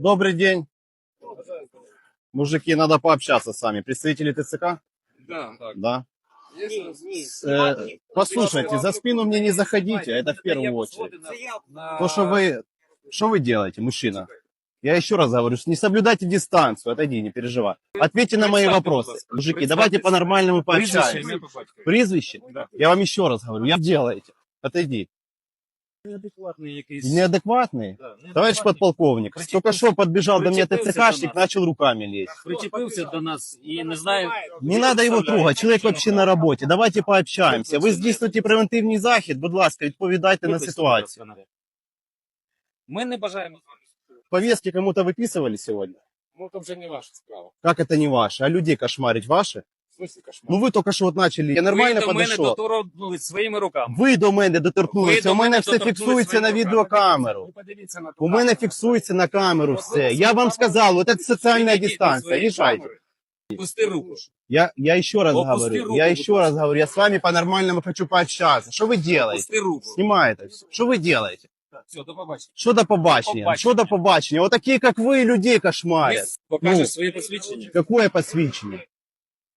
Добрый день. Мужики, надо пообщаться с вами. Представители ТЦК? Да. Да. Э, послушайте, за спину мне не заходите, это в первую очередь. То, что вы... Что вы делаете, мужчина? Я еще раз говорю, не соблюдайте дистанцию, отойди, не переживай. Ответьте на мои вопросы. Мужики, давайте по-нормальному пообщаемся. Прізвище? Да. Я вам еще раз говорю, я делаете. Отойди. Неадекватний якийсь. Неадекватный? Да, неадекватний. Товарищ подполковник, только что подбежал до меня Прицепился ТЦКшник, до нас. начал руками лезть. Причепився до нас і не знаю. Не надо его трогать, человек вообще на работе. Давайте пообщаемся. Ви здійснюєте превентивний захід, будь ласка, відповідайте на ситуацію. Ми не бажаємо. Повестки кому-то выписывали сегодня? Ну, то вже не ваша справа. Как это не ваше? А людей кошмарить ваши? В смысле кошмар? Ну ви тільки що от начали. Я нормально ви до мене подошел. доторкнулись своїми руками. Ви до мене доторкнулися. Ви У до мене мене все доторкнулись фіксується на своїми відеокамеру. Ви подивіться на ту У мене камеру. фіксується на камеру все. Я вам сказал, вот это социальная Підійдіть до дистанция. своєї Решайте. камери. Пусти руку. Я, я еще раз Опусти говорю, руку, я будь еще ласка. раз говорю, я с вами по-нормальному хочу пообщаться. Что вы делаете? Пусти руку. Снимай это все. Что вы делаете? Все, до побачення. Що до побачення? Побачення. Що до побачення? Вот такие, как вы, людей кошмарят. Покажеш Ну. своє посвідчення. Какое посвідчення?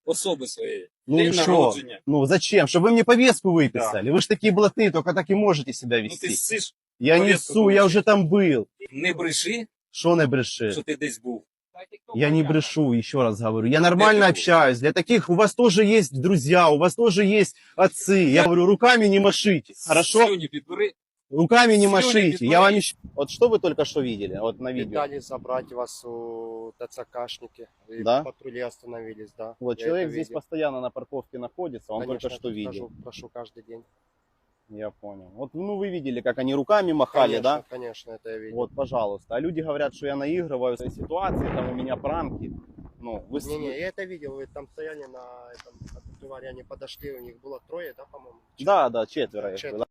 Особи своєї. Ну День и что? народження. Ну зачем? Чтобы вы мне повестку выписали. Вы же такие блатные, только так и можете себя Ну ти вести. сиш, Я повестку несу, я получил. уже там был. не бреши, Что не бреши? що ти десь був. Я не брешу, еще раз говорю. Я нормально ты был? общаюсь. Для таких у вас тоже есть друзья, у вас тоже есть отцы. Я говорю, руками не машите. Хорошо? Слюні підбери. Руками не Слюни машите. без Я вам моей. еще... Вот что вы только что видели? Вот на видео. Дали забрать вас у ТЦКшники. И Да? патрули остановились, да. Вот Я человек это здесь видел. постоянно на парковке находится, он Конечно, только что тут видел. хожу, прошу каждый день. Я понял. Вот ну вы видели, как они руками махали, да? Конечно, это я видел. Вот, пожалуйста. А люди говорят, что я наигрываю свои ситуации, там у меня пранки. Ну, вы... с- Не-не, я это видел, вы там стояли на этом открывали, они подошли, у них было трое, да, по-моему? Да, да, четверо их Четверо.